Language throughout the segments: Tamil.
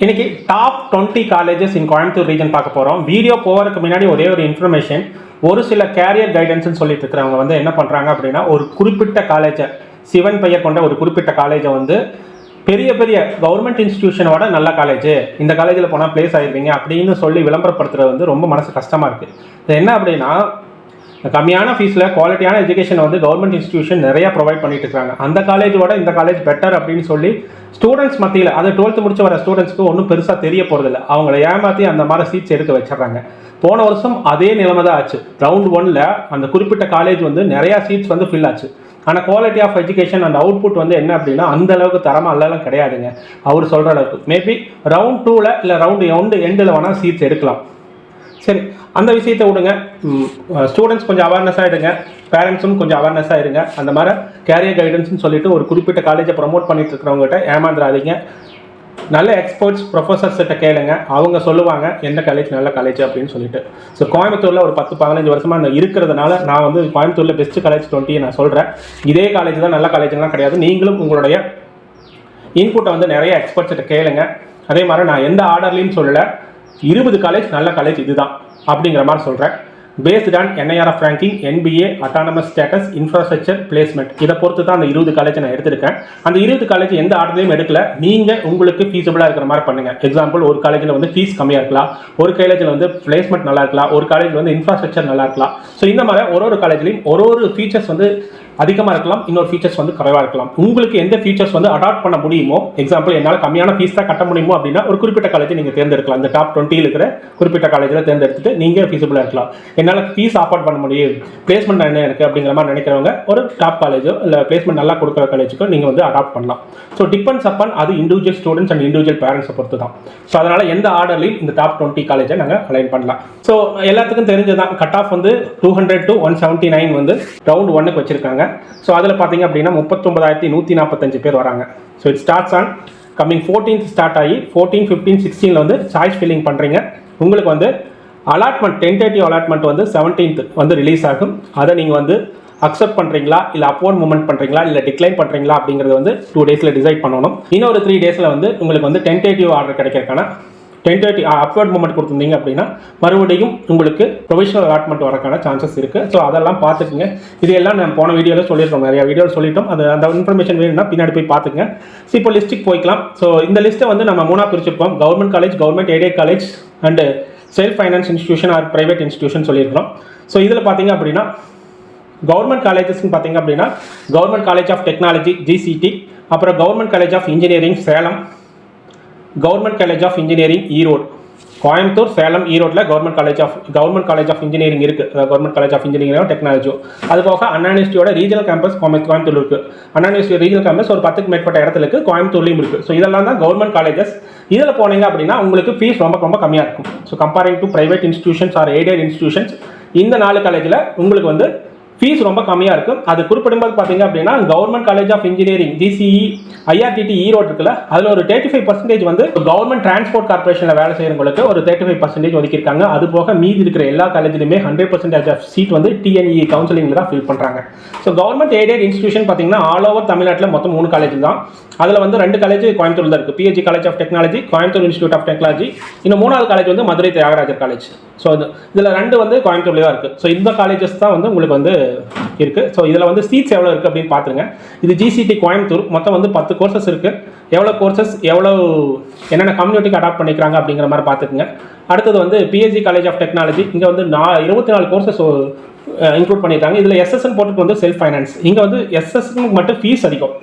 இன்னைக்கு top twenty colleges in Coimbatore region பார்க்க போகிறோம் வீடியோ போகிறதுக்கு முன்னாடி ஒரே ஒரு இன்ஃபர்மேஷன் ஒரு சில கேரியர் கைடன்ஸ்னு சொல்லிட்டு இருக்கிறவங்க வந்து என்ன பண்ணுறாங்க அப்படின்னா ஒரு குறிப்பிட்ட காலேஜை சிவன் பெயர் கொண்ட ஒரு குறிப்பிட்ட காலேஜை வந்து பெரிய பெரிய கவர்மெண்ட் இன்ஸ்டியூஷனோட நல்ல காலேஜ் இந்த காலேஜில் போனால் ப்ளேஸ் ஆகிருப்பீங்க அப்படின்னு சொல்லி விளம்பரப்படுத்துறது வந்து ரொம்ப மனசு கஷ்டமாக இருக்குது இது என்ன அப்படின்னா கம்மியான ஃபீஸில் குவாலிட்டியான எஜுகேஷன் வந்து கவர்மெண்ட் இன்ஸ்டிடியூஷன் நிறையா ப்ரொவைட் பண்ணிட்டு இருக்காங்க. அந்த காலேஜோட இந்த காலேஜ் பெட்டர் அப்படின்னு சொல்லி ஸ்டூடெண்ட்ஸ் மத்தியில் அது டுவெல்த்து முடிச்சு வர ஸ்டூடெண்ட்ஸ்க்கு ஒன்றும் பெருசாக தெரிய போகிறதில்ல அவங்கள ஏமாற்றி அந்த மாதிரி சீட்ஸ் எடுக்க வச்சிடறாங்க. போன வருஷம் அதே நிலைமை தான் ஆச்சு. ரவுண்ட் ஒன்ல அந்த குறிப்பிட்ட காலேஜ் வந்து நிறையா சீட்ஸ் வந்து ஃபில் ஆச்சு. ஆனால் quality of education and output வந்து என்ன அப்படின்னா அந்த அளவுக்கு தரமாக அல்லலாம் கிடையாதுங்க. அவர் சொல்கிற அளவுக்கு. மேபி ரவுண்ட் டூவில் இல்லை ரவுண்டு எண்டு எண்டில் வேணால் சீட்ஸ் எடுக்கலாம். சரி அந்த விஷயத்தை விடுங்க. ஸ்டூடெண்ட்ஸ் கொஞ்சம் அவேர்னஸாக ஆகிடுங்க பேரண்ட்ஸும் கொஞ்சம் அவேர்னஸாக இருங்க அந்த மாதிரி கேரியர் கைடன்ஸ்னு சொல்லிட்டு ஒரு குறிப்பிட்ட காலேஜை ப்ரொமோட் பண்ணிட்டு இருக்கிறவங்ககிட்ட ஏமாந்துடாதீங்க நல்ல எக்ஸ்பர்ட்ஸ் ப்ரொஃபஸர்ஸ்கிட்ட கேளுங்க. அவங்க சொல்லுவாங்க எந்த காலேஜ் நல்ல காலேஜ் அப்படின்னு சொல்லிட்டு. ஸோ கோயம்புத்தூரில் ஒரு பத்து பதினஞ்சு வருஷமாக நான் இருக்கிறதுனால நான் வந்து கோயம்புத்தூரில் பெஸ்ட் காலேஜ் டுவெண்ட்டி நான் சொல்கிறேன் இதே காலேஜ் தான் நல்ல காலேஜ்லாம் கிடையாது. நீங்களும் உங்களுடைய இன்புட்டை வந்து நிறைய எக்ஸ்பர்ட்ஸ்கிட்ட கேளுங்க. அதே மாதிரி நான் எந்த ஆர்டர்லையும் சொல்லலை. இருபது காலேஜ் நல்ல காலேஜ் இதுதான் அப்படிங்கிற மாதிரி சொல்கிறேன் based on NIRF ranking NBA autonomous status infrastructure placement இதை பொறுத்து தான் அந்த இருபது காலேஜ் நான் எடுத்திருக்கேன். அந்த இருபது காலேஜ் எந்த ஆர்டர்லையும் எடுக்கல. நீங்கள் உங்களுக்கு ஃபீஸபிளாக இருக்கிற மாதிரி பண்ணுங்கள் எக்ஸாம்பிள் ஒரு காலேஜில் வந்து ஃபீஸ் கம்மியாக இருக்கலாம். ஒரு காலேஜில் வந்து பிளேஸ்மெண்ட் நல்லா இருக்கலாம். ஒரு காலேஜில் வந்து இன்ஃப்ராஸ்ட்ரக்சர் நல்லா இருக்கலாம். ஸோ இந்த மாதிரி ஒரு ஒரு காலேஜ்லையும் ஒரு ஒரு ஃபீச்சர்ஸ் வந்து அதிகமாக இருக்கலாம் இன்னொரு ஃபீச்சர்ஸ் வந்து குறைவாக இருக்கலாம். உங்களுக்கு எந்த ஃபீச்சர்ஸ் வந்து அடாப்ட் பண்ண முடியுமோ எக்ஸாம்பிள் என்னால் கம்மியான ஃபீஸ் தான் கட்ட முடியுமோ அப்படின்னா ஒரு குறிப்பிட்ட காலேஜ் நீங்கள் தேர்ந்தெடுக்கலாம். இந்த டாப் டுவெண்ட்டியில் இருக்கிற குறிப்பிட்ட காலேஜில் தேர்ந்தெடுத்துட்டு நீங்கள் ஃபீஸபிளாக இருக்கலாம். என்னால் ஃபீஸ் அஃபோர்ட் பண்ண முடியும். பிளேஸ்மெண்ட் என்ன இருக்குது அப்படிங்கிற மாதிரி நினைக்கிறவங்க ஒரு டாப் காலேஜோ இல்லை பிளேஸ்மெண்ட் நல்லா கொடுக்குற காலேஜுக்கோ நீங்கள் வந்து அடாப்ட் பண்ணலாம். ஸோ டிபெண்ட்ஸ் அப்பான் அது இண்டிவிஜுவல் ஸ்டூடெண்ட்ஸ் அண்ட் இண்டிவிஜுவல் பேரண்ட்ஸை பொறுத்து தான் ஸோ அதனால் எந்த ஆர்டர்லையும் இந்த டாப் டுவெண்ட்டி காலேஜை நாங்கள் அலைன் பண்ணலாம். ஸோ எல்லாத்துக்கும் தெரிஞ்சதான் கட் ஆஃப் வந்து two hundred to one seventy nine வந்து ரவுண்ட் ஒன்னுக்கு வச்சிருக்காங்க. ஸோ அதில் பார்த்தீங்க அப்படின்னா முப்பத்தொம்பதாயிரத்தி நூற்றி நாற்பத்தஞ்சு பேர் வராங்க. So it starts on coming fourteenth start ஆகி ஃபோர்டீன் ஃபிஃப்டீன் சிக்ஸ்டீனில் வந்து சாய்ஸ் ஃபில்லிங் பண்ணுறீங்க உங்களுக்கு வந்து அலாட்மெண்ட் டென்டேட்டிவ் அலாட்மெண்ட் வந்து செவன்டீன்த் வந்து ரிலீஸ் ஆகும். அதை நீங்கள் வந்து அக்செப்ட் பண்ணுறீங்களா இல்லை அப்வர்ட் மூவ்மெண்ட் பண்ணுறீங்களா இல்லை டிக்ளைன் பண்ணுறீங்களா அப்படிங்கிறது வந்து டூ டேஸில் டிசைட் பண்ணணும். இன்னொரு த்ரீ டேஸில் வந்து உங்களுக்கு வந்து டென்டேட்டிவ் ஆர்டர் கிடைக்கிறதுக்கான டென் தேர்ட்டி அப்வர்ட் மூமெண்ட் கொடுத்துருந்தீங்க அப்படின்னா மறுபடியும் உங்களுக்கு ப்ரொவிஷனல் அலாட்மெண்ட் வரக்கான சான்சஸ் இருக்குது ஸோ அதெல்லாம் பார்த்துக்குங்க. இதையெல்லாம் நான் போன வீடியோவில் சொல்லியிருக்கோம். நிறையா வீடியோவில் சொல்லிட்டோம். அது அந்த இன்ஃபர்மேஷன் வேணும்னா பின்னாடி போய் பார்த்துங்க ஸோ இப்போ லிஸ்ட்டுக்கு போய்க்கலாம். ஸோ இந்த லிஸ்ட்டை வந்து நம்ம மூணாக பிரிச்சிருக்கோம். Government college government aided college and self finance institution or private institution சொல்லியிருக்கிறோம். ஸோ இதில் பார்த்தீங்க அப்படின்னா கவர்மெண்ட் காலேஜஸ்னு பார்த்தீங்க அப்படின்னா government college of technology GCT அப்புறம் government college of engineering Salem government college of engineering Erode. Coimbatore Salem ஈரோட்டில் government college of government college of engineering இருக்குது கவர்மெண்ட் காலேஜ் ஆஃப் இன்ஜினியரிங் டெக்னாலஜியும் அது போக அண்ணா யூனிவர்சிட்டியோட ரீஜனல் கேம்பஸ் கோயம்புத்தூர் இருக்குது அண்ணா யூனிவர்சிட்டி ரீஜனல் கேம்பஸ் ஒரு பத்துக்கு மேற்பட்ட இடத்துல இருக்குது கோயம்புத்தூர்லையும் இருக்குது ஸோ இதெல்லாம் தான் கவர்மெண்ட் காலேஜஸ் இதில் போனீங்க அப்படின்னா உங்களுக்கு ஃபீஸ் ரொம்ப ரொம்ப கம்மியாக இருக்கும். So comparing to private institutions or aided institutions இந்த நாலு காலேஜில் உங்களுக்கு வந்து ஃபீஸ் ரொம்ப கம்மியாக இருக்கும் அது குறிப்பிடும்போது பார்த்தீங்க அப்படின்னா government college of engineering GCE IRTT Erode இருக்குல்ல அதில் ஒரு தேர்ட்டி ஃபைவ் பர்சன்டேஜ் வந்து கவர்மெண்ட் டிரான்ஸ்போர்ட் கார்பரேஷனில் வேலை செய்கிறவங்களுக்கு ஒரு தேர்ட்டி ஃபைவ் பர்சன்டேஜ் ஒதுக்கியிருக்காங்க. அது போக மீதி இருக்கிற எல்லா காலேஜ்லையுமே ஹண்ட்ரட் பர்சன்டேஜ் ஆஃப் சீட் வந்து டிஎன்இ கவுன்சிலிங்கில் தான் ஃபில் பண்ணுறாங்க ஸோ கவர்மெண்ட் எய்டட் இன்ஸ்டியூஷன் பார்த்தீங்கன்னா ஆல் ஓவர் தமிழ்நாட்டில் மொத்தம் மூணு காலேஜ் தான். அதில் வந்து ரெண்டு காலேஜ் கோயம்புத்தூர் தான் இருக்குது PSG college of technology Coimbatore institute of technology இன்னும் மூணாவது காலேஜ் வந்து மதுரை தியாகராஜர் காலேஜ் ஸோ இதில் ரெண்டு வந்து கோயம்புத்தூர்லேயே தான் இருக்குது ஸோ இந்த காலேஜஸ் தான் வந்து உங்களுக்கு வந்து இருக்குது ஸோ இதில் வந்து சீட்ஸ் எவ்வளோ இருக்குது அப்படின்னு பார்த்துருங்க இது ஜிசிடி கோயம்புத்தூர். மொத்தம் வந்து பத்து கோர்சஸ் இருக்குது எவ்வளோ கோர்சஸ் எவ்வளோ என்னென்ன கம்யூனிட்டிக்கு அடாப்ட் பண்ணிக்கிறாங்க அப்படிங்கிற மாதிரி பார்த்துக்குங்க அடுத்தது வந்து பிஹெச்சி காலேஜ் ஆஃப் டெக்னாலஜி இங்கே வந்து நா இருபத்தி நாலு கோர்சஸ் இன்க்ளூட் பண்ணியிருக்காங்க இதில் எஸ்எஸ்என் போட்டுக்கு வந்து செல்ஃப் ஃபைனான்ஸ் இங்கே வந்து எஸ்எஸ்க்கு மட்டும் ஃபீஸ் அதிகம்.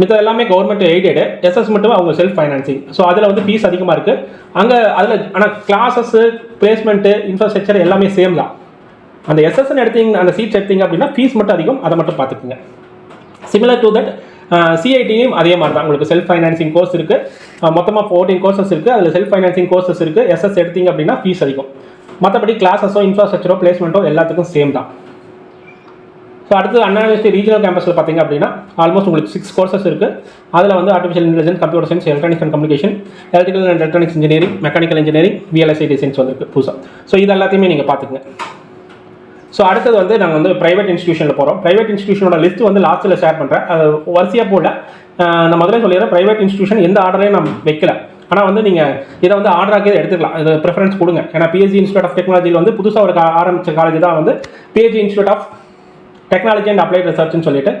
மித்த எல்லாமே கவர்மெண்ட் எய்டடு எஸ்எஸ் மட்டும் அவங்க செல்ஃப் ஃபைனான்சிங் ஸோ அதில் வந்து ஃபீஸ் அதிகமாக இருக்குது அங்கே அதில் ஆனால் கிளாஸஸ்ஸு பிளேஸ்மெண்ட்டு இன்ஃப்ராஸ்ட்ரக்சர் எல்லாமே சேம் தான். அந்த எஸ்எஸ்என் எடுத்தீங்க அந்த சீட்ஸ் எடுத்தீங்க அப்படின்னா ஃபீஸ் மட்டும் அதிகம் அதை மட்டும் பார்த்துக்குங்க. சிமிலர் டு தட் சிஐடியும் அதே மாதிரி தான் உங்களுக்கு செல்ஃப் ஃபைனான்சிங் கோர்ஸ் இருக்குது மொத்தமாக ஃபோர்டீன் கோர்சஸ் இருக்குது அதில் செல்ஃப் ஃபைனான்சிங் கோர்சஸ் இருக்குது எஸ்எஸ் எடுத்தீங்க அப்படின்னா ஃபீஸ் அதிகம். மற்றபடி கிளாஸஸோ இன்ஃப்ராஸ்ட்ரக்சரோ பிளேஸ்மெண்ட்டோ எல்லாத்துக்கும் சேம் தான். ஸோ அடுத்து அண்ணா யூனிவர்சிட்டி ரீஜனல் கேம்பஸில் பார்த்தீங்க அப்படின்னா ஆல்மோஸ்ட் உங்களுக்கு சிக்ஸ் கோர்சஸ் இருக்குது அதில் வந்து artificial intelligence computer science electronics and communication electrical and electronics engineering mechanical engineering VLSI designs வந்துருக்கு புதுசாக ஸோ இது எல்லாத்தையுமே நீங்கள் பார்த்துக்குங்க. ஸோ அடுத்தது வந்து நாங்கள் வந்து ப்ரைவேட் இன்ஸ்டியூஷனில் போகிறோம் ப்ரைவேட் இன்ஸ்டியூஷனோட லிஸ்ட் வந்து லாஸ்ட்டில் ஷேர் பண்ணுறேன் அது வரிசையாக போடல. நான் முதல்ல சொல்லிடுறேன் ப்ரைவேட் இன்ஸ்டியூஷன் எந்த ஆர்டரையும் நான் வைக்கல. ஆனால் வந்து நீங்கள் இதை வந்து ஆர்டராக எடுத்துக்கலாம். இது ப்ரிஃபரன்ஸ் கொடுங்க. ஏன்னா பிஎஸ்சி இன்ஸ்டியூட் ஆஃப் டெக்னாலஜியில் வந்து புதுசாக ஒரு ஆரம்பித்த காலேஜ் தான் வந்து PSG institute of technology and applied ரிசர்ச்னு சொல்லிட்டு.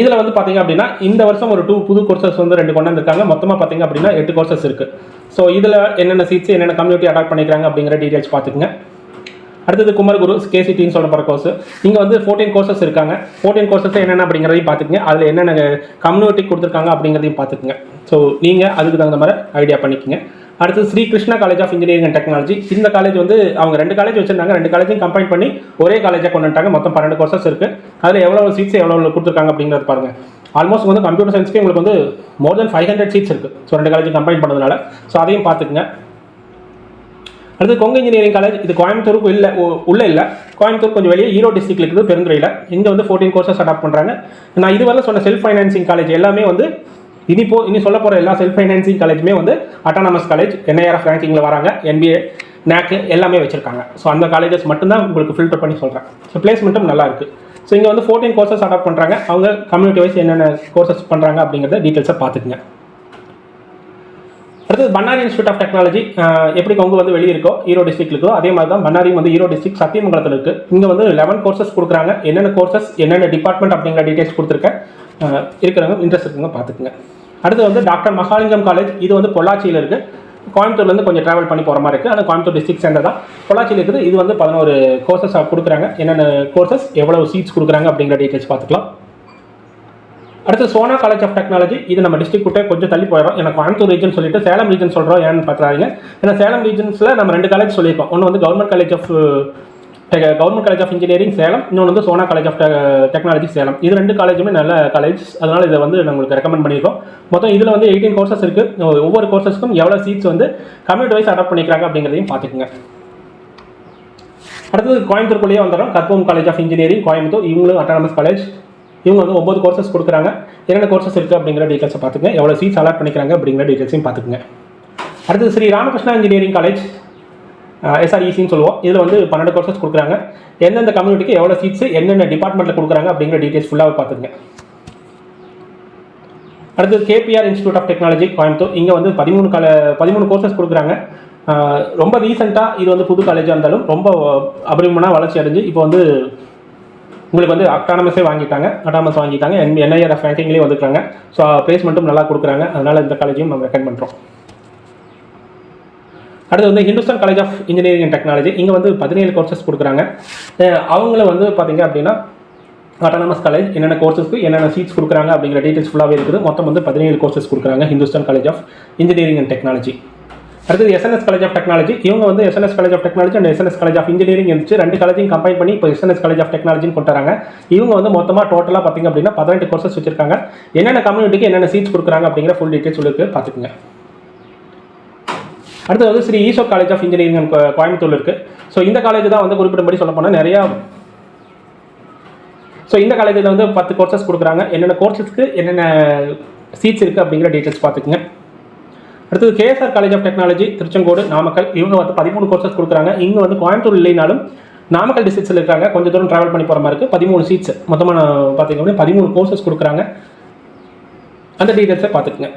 இதில் வந்து பார்த்தீங்க அப்படின்னா இந்த வருஷம் ஒரு டூ புது கோர்சஸ் வந்து ரெண்டு கொண்டு வந்திருக்காங்க மொத்தமாக பார்த்தீங்க அப்படின்னா எட்டு கோர்சஸ் இருக்குது ஸோ இதில் என்னென்ன சீட்ஸ் என்னென்ன கம்யூனிட்டி அடாப்ட் பண்ணிக்கிறாங்க அப்படிங்கிற டீட்டெயில்ஸ் பார்த்துக்குங்க அடுத்தது குமரகுரு கேசிடின்னு சொன்ன போகிற கோர்ஸ் இங்கே வந்து ஃபோர்டீன் கோர்சஸ் இருக்காங்க. ஃபோர்டீன் கோர்சஸ் என்னென்ன அப்படிங்கிறதையும் பார்த்துக்குங்க. அதில் என்னென்ன கம்யூனிட்டி கொடுத்துருக்காங்க அப்படிங்கிறதையும் பார்த்துக்குங்க. ஸோ நீங்கள் அதுக்கு தகுந்த மாதிரி ஐடியா பண்ணிக்கங்க. அடுத்து Sri Krishna college of engineering and technology இந்த காலேஜ் வந்து அவங்க ரெண்டு காலேஜ் வச்சிருந்தாங்க. ரெண்டு காலேஜையும் கம்பைன் பண்ணி ஒரே காலேஜாக கொண்டு வந்துட்டாங்க. மொத்தம் பன்னெண்டு கோர்சஸ் இருக்குது அதில் எவ்வளோ சீட்ஸ் எவ்வளோ கொடுத்துருக்காங்க அப்படிங்கிறது பாருங்க. ஆல்மோஸ்ட் வந்து கம்ப்யூட்டர் சயின்ஸ்க்கு உங்களுக்கு வந்து more than five hundred seats இருக்குது ஸோ ரெண்டு காலேஜ் கம்பைன் பண்ணதுனால. ஸோ அதையும் பார்த்துக்குங்க. அடுத்து கொங்கு இன்ஜினியரிங் காலேஜ் இது கோயம்புத்தூருக்கு இல்லை உள்ளே இல்லை. கோயம்புத்தூர் கொஞ்சம் வெளியே ஈரோடு டிஸ்ட்ரிக்ட் இருக்குது பெருந்துறையில். இங்கே வந்து ஃபோர்டீன் கோர்சஸ் அடாப்ட் பண்ணுறாங்க நான் இதுவரை சொன்ன செல்ஃப் ஃபைனான்சிங் காலேஜ் எல்லாமே வந்து இனி போ இனி சொல்ல போகிற எல்லா செல்ஃப் ஃபைனான்சிங் காலேஜுமே வந்து அட்டானமஸ் காலேஜ் என்ஐஆர்எஃப் ரேங்கிங்கில் வராங்க. என்பிஏ நேக்கு எல்லாமே வச்சுருக்காங்க. ஸோ அந்த காலேஜஸ் மட்டும்தான் உங்களுக்கு ஃபில்டர் பண்ணி சொல்கிறேன் ஸோ பிளேஸ்மெண்ட்டும் நல்லா இருக்குது ஸோ இங்கே வந்து ஃபோர்டீன் கோர்சஸ் அடாப்ட் பண்ணுறாங்க அவங்க கம்யூனிட்டி வைஸ் என்னென்ன கோர்சஸ் பண்ணுறாங்க அப்படிங்கிறத டீட்டெயில்ஸை பார்த்துக்குங்க. அடுத்தது பண்ணாரி இன்ஸ்டியூட் ஆஃப் டெக்னாலஜி எப்படி கொங்கு வந்து வெளியே இருக்கோ ஈரோடு டிஸ்ட்ரிக்ட் இருக்கோ அதே மாதிரி தான் பண்ணாரி வந்து ஈரோடு டிஸ்ட்ரிக்ட் சத்தியமங்கலத்தில் இருக்குது இங்கே வந்து லெவன் கோர்சஸ் கொடுக்குறாங்க. என்னென்ன கோர்சஸ் என்னென்ன டிபார்ட்மெண்ட் அப்படிங்கிற டீடைல்ஸ் கொடுத்துருக்கேன். இருக்கிறவங்க இன்ட்ரெஸ்ட் இருக்குங்க பார்த்துக்குங்க. அடுத்து வந்து டாக்டர் மகாலிங்கம் காலேஜ் இது வந்து பொள்ளாச்சியில் இருக்குது கோயம்புத்தூர்லேருந்து கொஞ்சம் ட்ராவல் பண்ணி போகிற மாதிரி இருக்குது ஆனால் கோயம்புத்தூர் டிஸ்ட்ரிக்ட் சென்டர் தான். பொள்ளாச்சியில் இருக்குது. இது வந்து பதினோரு கோர்சஸ் கொடுக்குறாங்க. என்னென்ன கோர்சஸ் எவ்வளோ சீட்ஸ் கொடுக்குறாங்க அப்படிங்கிற டீடைல்ஸ் பார்த்துக்கலாம். அடுத்து சோனா காலேஜ் ஆஃப் டெக்னாலஜி இது நம்ம டிஸ்ட்ரிக்ட் விட்டே கொஞ்சம் தள்ளி போயிடும். எனக்கு கோயம்புத்தூர் ரீஜன் சொல்லிட்டு சேலம் ரீஜன் சொல்கிறோம் ஏன்னு பார்த்துறாங்க ஏன்னா சேலம் ரீஜன்ஸில் நம்ம ரெண்டு காலேஜ் சொல்லியிருக்கோம். ஒன்று வந்து government college of government college of engineering Salem இன்னொன்று வந்து Sona college of technology Salem இது ரெண்டு காலேஜுமே நல்ல காலேஜ் அதனால் இதை வந்து உங்களுக்கு ரெக்கமெண்ட் பண்ணியிருக்கோம். மொத்தம் இதில் வந்து எயிட்டீன் கோர்சஸ் இருக்குது ஒவ்வொரு கோர்சஸ்க்கும் எவ்வளோ சீட்ஸ் வந்து கம்யூனிட்டி வைஸ் அடாப்ட் பண்ணிக்கிறாங்க அப்படிங்கிறதையும் பார்த்துக்குங்க. அடுத்தது கோயம்புத்தூர்க்குள்ளேயே வந்துடும் Karpagam college of engineering Coimbatore இவங்களும் அட்டானமஸ் காலேஜ் இவங்க வந்து ஒம்பது கோர்சஸ் கொடுக்குறாங்க. என்னென்ன கோர்சஸ் இருக்குது அப்படிங்கிற டீட்டெயில்ஸை பார்த்துக்கங்க. எவ்வளோ சீட்ஸ் அலாட் பண்ணிக்கிறாங்க அப்படிங்கிற டீட்டெயில்ஸையும் பார்த்துக்குங்க. அடுத்தது ஸ்ரீ ராமகிருஷ்ணா இன்ஜினியரிங் காலேஜ் எஸ்ஆர்இசின்னு சொல்லுவோம். இதில் வந்து பன்னெண்டு கோர்சஸ் கொடுக்குறாங்க. எந்தெந்த கம்யூனிட்டிக்கு எவ்வளோ சீட்ஸ் என்னென்ன டிபார்ட்மெண்ட்டில் கொடுக்குறாங்க அப்படிங்கிற டீட்டெயில்ஸ் ஃபுல்லாக பார்த்துக்குங்க. அடுத்து KPR institute of technology Coimbatore. இங்கே வந்து பதிமூணு கால பதிமூணு கோர்சஸ் கொடுக்குறாங்க. ரொம்ப ரீசெண்டாக இது வந்து புது காலேஜாக இருந்தாலும் ரொம்ப அபரிமனாக வளர்ச்சி அடைஞ்சு இப்போ வந்து உங்களுக்கு வந்து அட்டானமஸே வாங்கிட்டாங்க அட்டானமஸ் வாங்கிட்டாங்க. என் என்ஐஆர்எஃப் ரேங்கிங்லேயே வந்துருக்காங்க. ஸோ பிளேஸ்மெண்ட்டும் நல்லா கொடுக்குறாங்க. அதனால் இந்த காலேஜையும் நம்ம ரெக்கமெண்ட் பண்ணுறோம் அடுத்து வந்து Hindusthan college of engineering and technology இங்கே வந்து பதினேழு கோர்சஸ் கொடுக்குறாங்க. அவங்கள வந்து பார்த்தீங்க அப்படின்னா அட்டானமஸ் காலேஜ் என்னென்ன கோர்சஸ்க்கு என்னென்ன சீட்ஸ் கொடுக்குறாங்க அப்படிங்கிற டீட்டெயில்ஸ் ஃபுல்லாகவே இருக்குது. மொத்தம் வந்து பதினேழு கோர்சஸ் கொடுக்குறாங்க Hindustan college of engineering and technology அடுத்தது எஸ்என்எஸ் காலேஜ் ஆஃப் டெக்னாலஜி இவங்க வந்து SNS college of technology and SNS college of engineering இருந்துச்சு. ரெண்டு காலேஜையும் கம்பைன் பண்ணி இப்போ எஸ்என்எஸ் காலேஜ் ஆஃப் டெக்னாலஜின்னு கொண்டுறாங்க இவங்க வந்து மொத்தமாக டோட்டலாக பார்த்தீங்க அப்படின்னா பதினெட்டு கோர்சஸ் வச்சிருக்காங்க. என்னென்ன கம்யூனிட்டிக்கு என்னென்ன சீட்ஸ் கொடுக்குறாங்க அப்படிங்கிற ஃபுல் டீட்டெயில்ஸ் உங்களுக்கு பார்த்துக்குங்க. அடுத்து வந்து Sri Eshwar college of engineering and Coimbatore இருக்குது ஸோ இந்த காலேஜ் தான் வந்து குறிப்பிடும்படி சொல்ல போனால் நிறையா ஸோ இந்த காலேஜில் வந்து பத்து கோர்சஸ் கொடுக்குறாங்க. என்னென்ன கோர்சஸ்க்கு என்னென்ன சீட்ஸ் இருக்குது அப்படிங்கிற டீட்டெயில்ஸ் பார்த்துக்குங்க. அடுத்தது KSR college of technology Tiruchengode Namakkal. இவங்க வந்து பதிமூணு கோர்சஸ் கொடுக்குறாங்க. இங்கே வந்து கோயம்புத்தூர் இல்லைனாலும் நாமக்கல் டிஸ்ட்ரிக்ஸில் இருக்காங்க. கொஞ்சம் தூரம் ட்ராவல் பண்ணி போகிற மாதிரி இருக்குது பதிமூணு சீட்ஸ் மொத்தமாக நான் அப்படின்னா பதிமூணு கோர்சஸ் கொடுக்குறாங்க. அந்த டீட்டெயில்ஸை பார்த்துக்குங்க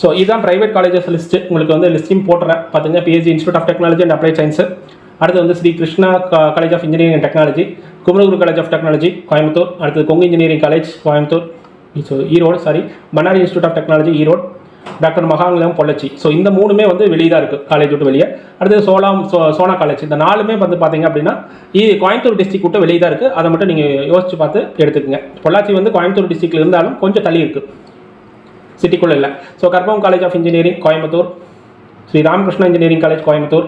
ஸோ இதுதான் ப்ரைவேட் காலேஜஸ் லிஸ்ட்டு உங்களுக்கு வந்து லிஸ்ட்டையும் போட்டுறேன். பார்த்துங்க PSG institute of technology and applied science அடுத்து வந்து Sri Krishna college of engineering and technology Kumaraguru college of technology Coimbatore. அடுத்தது Kongu engineering college Coimbatore. So Erode sorry Bannari institute of technology Erode doctor Mahalingam Pollachi so இந்த மூணுமே வந்து வெளியே தான் இருக்குது காலேஜ் விட்டு வெளியே. அடுத்தது சோலாம் சோ சோனா காலேஜ் இந்த நாலுமே வந்து பார்த்தீங்க அப்படின்னா இது கோயம்புத்தூர் டிஸ்ட்ரிக் விட்டு வெளியே தான் இருக்குது அதை மட்டும் நீங்கள் யோசிச்சு பார்த்து எடுத்துக்கங்க. பொள்ளாச்சி வந்து கோயம்புத்தூர் டிஸ்ட்ரிக்ட்ல இருந்தாலும் கொஞ்சம் தள்ளி இருக்குது சிட்டிக்குள்ளே இல்லை. So Karpagam college of engineering Coimbatore. Sri Ramakrishna engineering college Coimbatore.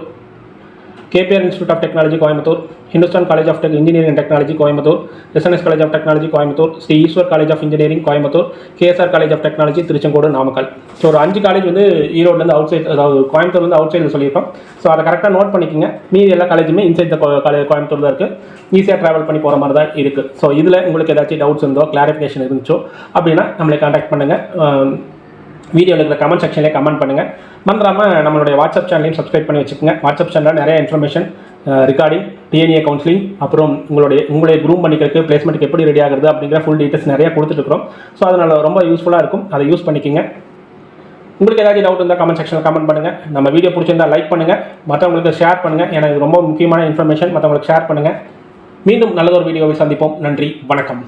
KPR institute of technology Coimbatore Hindusthan college of tech engineering technology Coimbatore SNS college of technology Coimbatore Sri Eshwar college of engineering Coimbatore KSR college of technology Tiruchengode Namakkal so ஒரு அஞ்சு காலேஜ் வந்து ஈரோட்லேருந்து அவுட் சைட் அதாவது கோயம்புத்தூர்லேருந்து அவுட் சைடில் சொல்லியிருக்கோம். ஸோ அதை கரெக்டாக நோட் பண்ணிக்கோங்க. மீதி எல்லா காலேஜுமே இன்சைட் காலேஜ் கோயம்புத்தூர் தான் இருக்குது ஈஸியாக ட்ராவல் பண்ணி போகிற மாதிரி தான் இருக்குது ஸோ இதில் உங்களுக்கு ஏதாச்சும் டவுட்ஸ் இருந்தோ கிளாரிஃபிகேஷன் இருந்துச்சோ அப்படின்னா நம்மளை காண்டாக்ட் பண்ணுங்கள் வீடியோவில் இருக்கிற கமெண்ட் செக்ஷன்லேயே கமெண்ட் பண்ணுங்கள் மறந்துடாமல் நம்மளுடைய வாட்ஸ்அப் சேனலையும் சப்ஸ்கிரைப் பண்ணி வச்சுக்கோங்க. வாட்ஸ்அப் சேனலில் நிறைய இன்ஃபர்மேஷன் ரிகார்டிங் டிஎன்ஏ கவுன்சிலிங் அப்புறம் உங்களுடைய உங்களுடைய குரூம் பண்ணிக்கிறதுக்கு பிளேஸ்மெண்ட்டுக்கு எப்படி ரெடி ஆகுறது அப்படிங்கிற ஃபுல் டீட்டெயில்ஸ் நிறைய கொடுத்துட்ருக்கோம் ஸோ அதனால் ரொம்ப யூஸ்ஃபுல்லாக இருக்கும். அதை யூஸ் பண்ணிக்கோங்க. உங்களுக்கு ஏதாவது டவுட் இருந்தால் கமெண்ட் செக்ஷனில் கமெண்ட் பண்ணுங்கள் நம்ம வீடியோ பிடிச்சிருந்தா லைக் பண்ணுங்கள் மற்றவங்களுக்கு ஷேர் பண்ணுங்கள் எனக்கு ரொம்ப முக்கியமான இன்ஃபர்மேஷன் மற்றவங்களுக்கு ஷேர் பண்ணுங்கள் மீண்டும் நல்லதொரு வீடியோவை சந்திப்போம். நன்றி. வணக்கம்.